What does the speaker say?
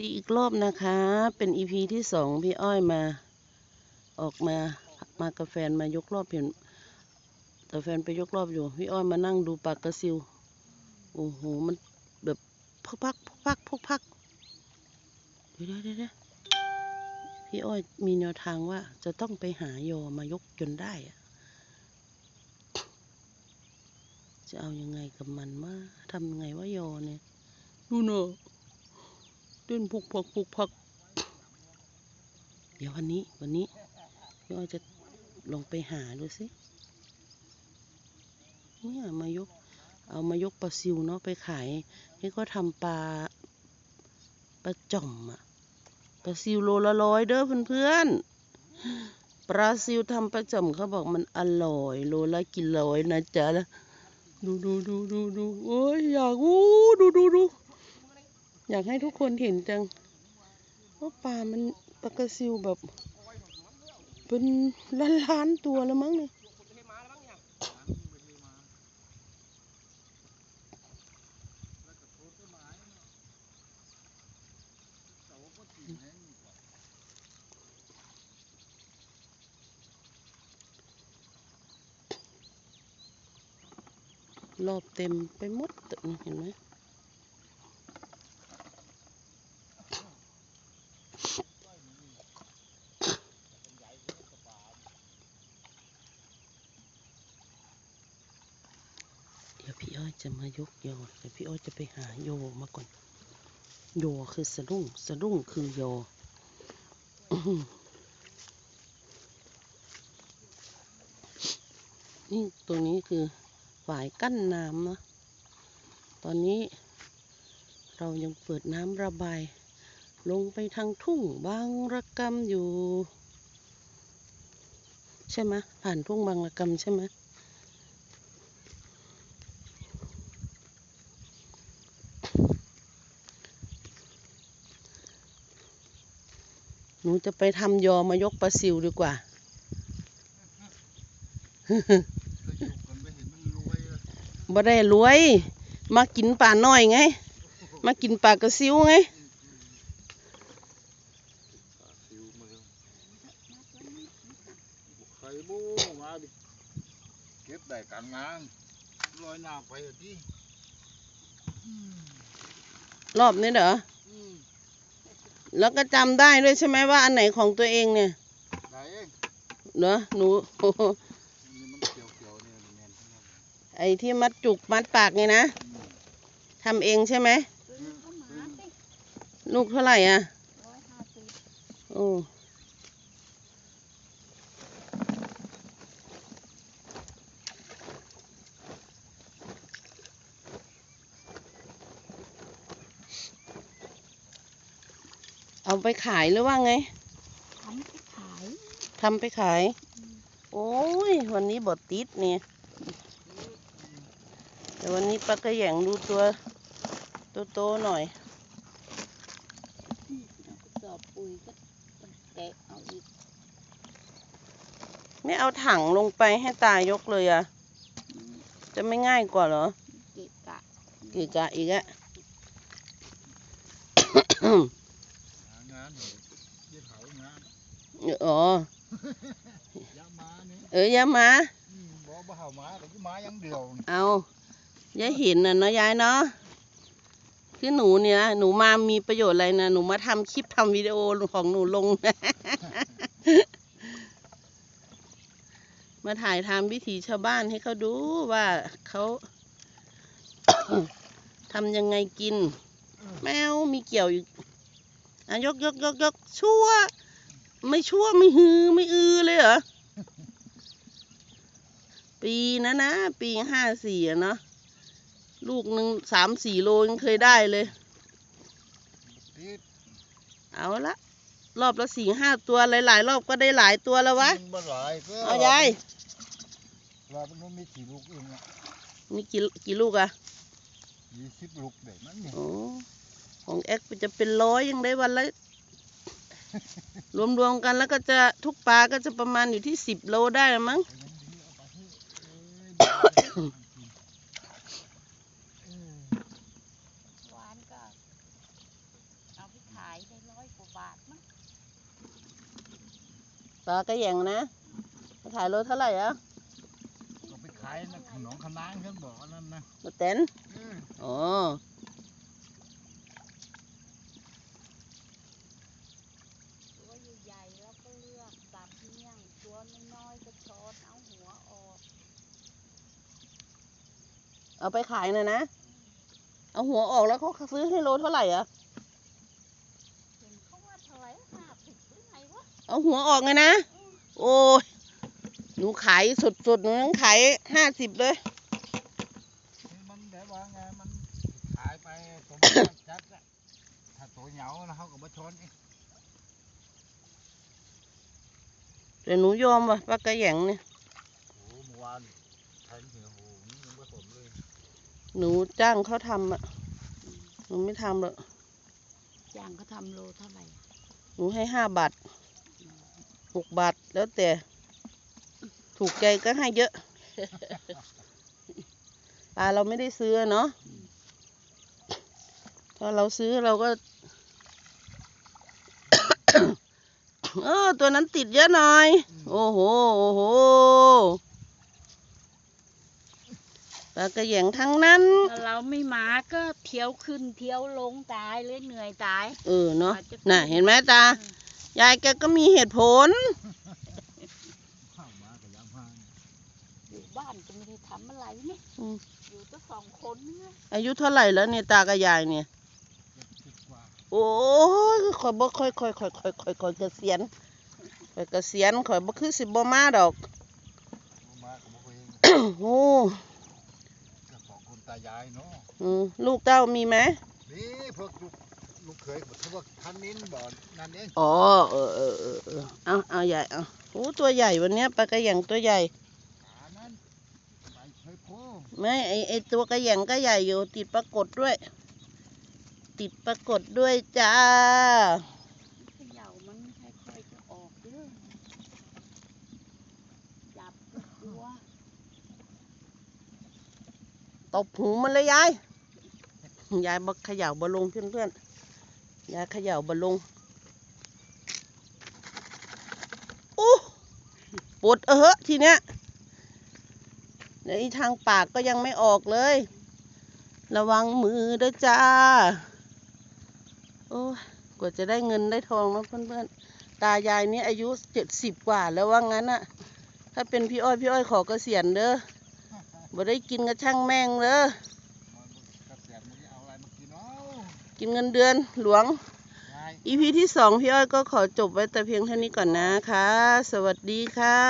ดีอีกรอบนะคะ เป็นอีพีที่สองพี่อ้อยมา ออกมา มากับแฟนมายกรอบเห็นแต่แฟนไปยกรอบอยู่ พี่อ้อยมานั่งดูปลากระซิว โอ้โห มันแบบพักพักพักพักพักเดี๋ยวเดี๋ยวเดี๋ยวพี่อ้อยมีแนวทางว่าจะต้องไปหาโยมายกจนได้อะจะเอายังไงกับมันว่าทำยังไงว่าโยเนี่ยดูเนอะ เต้นพุกพักพุกพักเดี๋ยววันนี้วันนี้พี่อจะลองไปหาดูสิเนี่ยมายก เอามายกปลาซิวเนาะไปขายให้ก็ทำปลาปลาจ่อมอะปลาซิวโลละร้อยเด้อเพื่อนๆปลาซิวทำปลาจ่อมเขาบอกมันอร่อย โลละกี่ร้อยนะจ๊ะดูดูดูดูดูโอ้ยอยากอู้ดูดูดู อยากให้ทุกคนเห็นจังว่าปลามันปลากระซิวแบบ เป็นล้านล้านๆตัวแล้วมั้งเนี่ยรอบเต็มไปหมดตึกเห็นไหมเดี๋ยวพี่อ้อย จะมายกโยเดี๋ยวพี่อ้อยจะไปหาโยมาก่อน โยคือสะดุ้งสะดุ้งคือโยนี่ตรงนี้คือฝายกั้นน้ำนะตอนนี้เรายังเปิดน้ำระบาย ลงไปทางทุ่งบางระกำอยู่ ใช่ไหมผ่านทุ่งบางระกำใช่ไหม หนูจะไปทำยอมายกปลาซิวดีกว่า บ่ได้รวย มากินปลาน้อยไง มากินปลากระซิวไงซิวมาไข่บูมาดิ เก็บได้การงานลอยน้ำไปอะที่รอบนี้เหรอ แล้วก็จำได้ด้วยใช่ไหมว่าอันไหนของตัวเองเนี่ยได้เองเหรอหนูนี่มันเขียวๆเนี่ยแมนทั้งนั้นไอ้ที่มัดจุกมัดปากไงนะทำเองใช่ไหมลูกเท่าไหร่อะโอ้เอา ไปขายหรือว่าไงทำไปขาย ทำไปขาย โอ้ย วันนี้บดติดเนี่ย แต่วันนี้ปลากระแหยงดูตัวโตๆหน่อยเอากระสอบปุ๋ยก็ต้องแกะเอาอีก ไม่เอาถังลงไปให้ตายกเลยอะ จะไม่ง่ายกว่าเหรอเกะกะกีกะอีกอะ หางานเนี่ยเยี่ยเผางาน อ๋อยามาเนี่ยเอ้ยอยามาอืมบอกว่าเผามาแต่ที่มาอยังเดียวนี่เอายายเห็นน่ะเนาะยายเนาะคือหนูเนี่ยหนูมามีประโยชน์อะไรนะหนูมาทำคลิปทำวิดีโอของหนูลงมาถ่ายทำวิถีชาวบ้านให้เขาดูว่าเขา ทำยังไงกิน แมวมีเกี่ยวอยู่อะยกยกยกยกชั่ว ไม่ชั่วไม่ฮือไม่อือเลยเหรอ ปีนะนะ ปีห้าสี่อะเนาะลูกหนึ่งสามสี่โลยังเคยได้เลยติดเอาละรอบละสี่ห้าตัวหลายๆ รอบก็ได้หลายตัวแล้ววะมันบ่หลายก็เอายายว่ามันมีกี่ลูกเองอะมีกี่กี่ลูกอะยี่สิบลูกเด็กมันเนี่ยโอ้ของแอ็กจะเป็นร้อยยังได้วันละ รวมๆกันแล้วก็จะทุกปลาก็จะประมาณอยู่ที่สิบโลได้ละมั้งเออหวานก็เอาไปขายกว่าบาทมั้งปลากระแยงนะมาขายโลเท่าไหร่อะก็ไปขายนะขนมขนางฉันบอกอันนั้นนะมาเต้นเออ อ๋อ ตัวใหญ่ๆแล้วก็เลือกสับเมี่ยงตัวน้อยๆก็ช้อนเอาหัวออก เอาไปขายหน่อยนะ เอาหัวออกแล้วเขาซื้อให้โลเท่าไหร่อะเห็นเขาว่าเท่าไหร่ห้าสิบหรือไงวะเอาหัวออกไงนะ โอ้ย หนูขายสดๆหนูยังขายห้าสิบเลยนี่มันแบบว่าไง มันขายไปตัวมันจัดอะถ้าตัวเหงานะเขาก็มาชนเองแต่หนูยอมว่ะปลากระแยงเนี่ย โอ้เมื่อวานแทงเหี่ยวโหนี่ยังไม่สมเลย หนูจ้างเขาทำอะหนูไม่ทำหรอกจ้างเขาทำโลเท่าไหร่ หนูให้ห้าบาทหกบาทแล้วแต่ ถูกใจก็ให้เยอะ ปลาเราไม่ได้ซื้อเนาะถ้าเราซื้อเราก็ เออตัวนั้นติดเยอะหน่อย โอ้โห โอ้โห ปลากระแยงทั้งนั้น ถ้าเราไม่มาก็เที่ยวขึ้นเที่ยวลงตายเลยเหนื่อยตาย เออเนาะอาจจะน่ะเห็นไหมตา ยายแกก็มีเหตุผลเข้ามาก็ยังมาอยู่บ้านก็ไม่ได้ทำอะไรนี่อืม อยู่ก็สองคนนี่ไงอายุเท่าไหร่แล้วเนี่ยตากับยายเนี่ยเจ็ดสิบกว่าโอ้ยข่อยบ่ค่อยค่อยค่อยค่อยค่อยค่อยเกษียณข่อยเกษียณข่อยบ่คือสิบ่มาดอกเอามาก็บอกเองโอ้ก็สองคน ตายายเนาะอืมลูกเต้ามีไหมนี่พวกลูกลูกเคยบอกว่าคันนินบ่อนนั่นเองอ๋อเออเออเออเออเอาเอาใหญ่เอาโอ้ตัวใหญ่วันเนี้ยปลากระแยงตัวใหญ่ ขานั้นไปเคยโพไม่ไอไอตัวกระแยงก็ใหญ่อยู่ ติดปรากฏด้วย ติดปรากฏด้วยจ้า เขย่ามันไม่ค่อยๆจะออกเด้อจับก็กลัว ตบหูมันเลยยาย ยายบักขย่าบอลงเพื่อนเพื่อนๆยายขย่าบอลงอู้ปวดเออทีเนี้ยในทางปากก็ยังไม่ออกเลย ระวังมือด้วยจ้า โอ้กว่าจะได้เงินได้ทองนะเพื่อนๆ ตายายนี่อายุเจ็ดสิบกว่าแล้วว่างั้นอะถ้าเป็นพี่อ้อยพี่อ้อยขอเกษียณเด้อ บ่ได้กินกระช่างแม่งเด้อมันกระเสียนมันจะเอาอะไรมากินเนาะกินเงินเดือนหลวงยายอีพีที่สองพี่อ้อยก็ขอจบไว้แต่เพียงเท่านี้ก่อนนะคะ สวัสดีค่ะ